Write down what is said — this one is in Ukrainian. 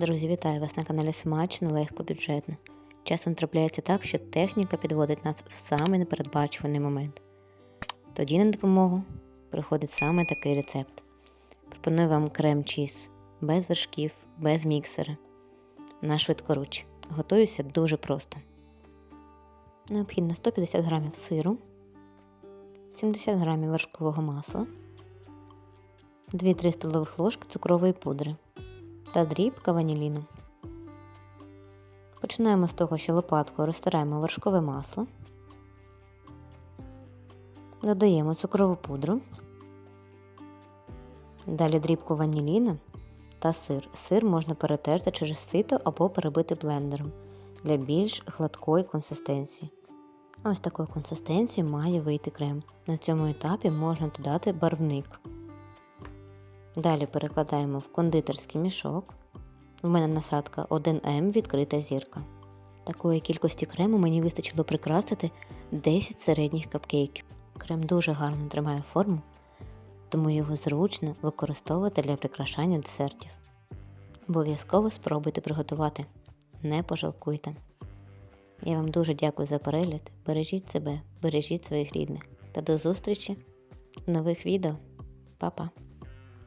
Друзі, вітаю вас на каналі Смачно, легко, бюджетно. Часом трапляється так, що техніка підводить нас в самий непередбачуваний момент. Тоді на допомогу приходить саме такий рецепт. Пропоную вам крем чіз без вершків, без міксера. На швидкоруч. Готуюся дуже просто. Необхідно 150 г сиру, 70 г вершкового масла, 2-3 столових ложки цукрової пудри та дрібка ваніліну. Починаємо з того, що лопаткою розтираємо вершкове масло, додаємо цукрову пудру, далі дрібку ваніліна та сир. Сир можна перетерти через сито або перебити блендером для більш гладкої консистенції. Ось такої консистенції має вийти крем. На цьому етапі можна додати барвник. Далі перекладаємо в кондитерський мішок. У мене насадка 1М відкрита зірка. Такої кількості крему мені вистачило прикрасити 10 середніх капкейків. Крем дуже гарно тримає форму, тому його зручно використовувати для прикрашання десертів. Обов'язково спробуйте приготувати. Не пожалкуйте. Я вам дуже дякую за перегляд. Бережіть себе, бережіть своїх рідних та до зустрічі в нових відео. Па-па!